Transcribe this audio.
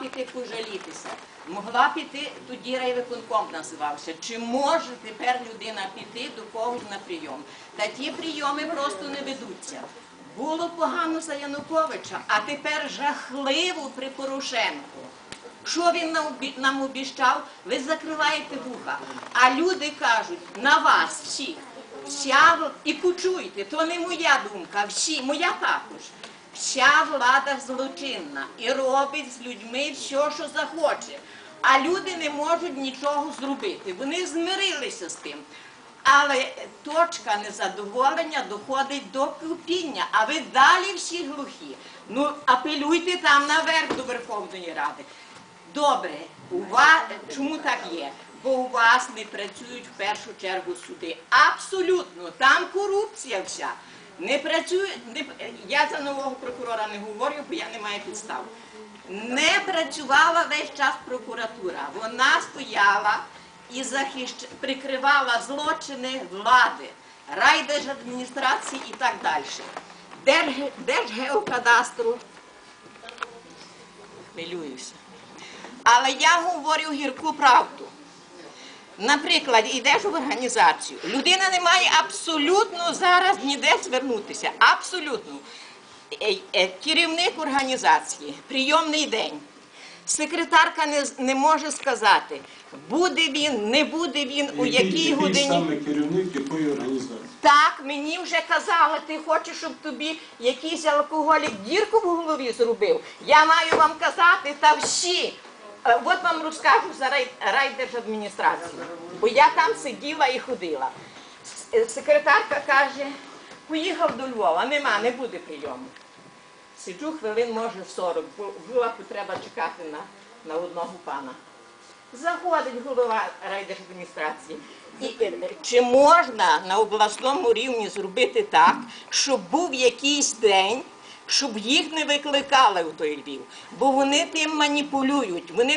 піти пожалітися. Могла піти, тоді райвиконком називався. Чи може тепер людина піти до когось на прийом? Та ті прийоми просто не ведуться. Було погано за Януковича, а тепер жахливо при Порошенку. Що він нам нам обіщав? Ви закриваєте вуха. А люди кажуть на вас всіх. Вся і почуйте, то не моя думка, всі, моя також. Вся влада злочинна і робить з людьми все, що захоче. А люди не можуть нічого зробити. Вони змирилися з тим. Але точка незадоволення доходить до кипіння, а ви далі всі глухі. Ну, апелюйте там наверх до Верховної Ради. Добре, у вас чому так є? Бо у вас не працюють в першу чергу суди. Абсолютно, там корупція вся. Не працює, не, я за нового прокурора не говорю, бо я не маю підстав. Не працювала весь час прокуратура. Вона стояла і захищ... прикривала злочини влади, райдержадміністрації і так далі. Держ... Держгеокадастру. Хвилююся. Але я говорю гірку правду. Наприклад, йдеш в організацію, людина не має абсолютно зараз ніде звернутися. Абсолютно. Е, е, Керівник організації, прийомний день. Секретарка не, не може сказати, буде він, не буде він, у якій який годині. саме керівник якої організації? Так, мені вже казали, ти хочеш, щоб тобі якийсь алкоголік дірку в голові зробив. Я маю вам казати, та всі. Е, От вам розкажу за райдержадміністрацію, бо я там сиділа і ходила. Е, Секретарка каже, поїхав до Львова, нема, не буде прийому. Сиджу хвилин, може, 40, бо в Львову треба чекати на, на одного пана. Заходить голова райдержадміністрації. І е, чи можна на обласному рівні зробити так, щоб був якийсь день, щоб їх не викликали у той Львів? Бо вони тим маніпулюють. Вони не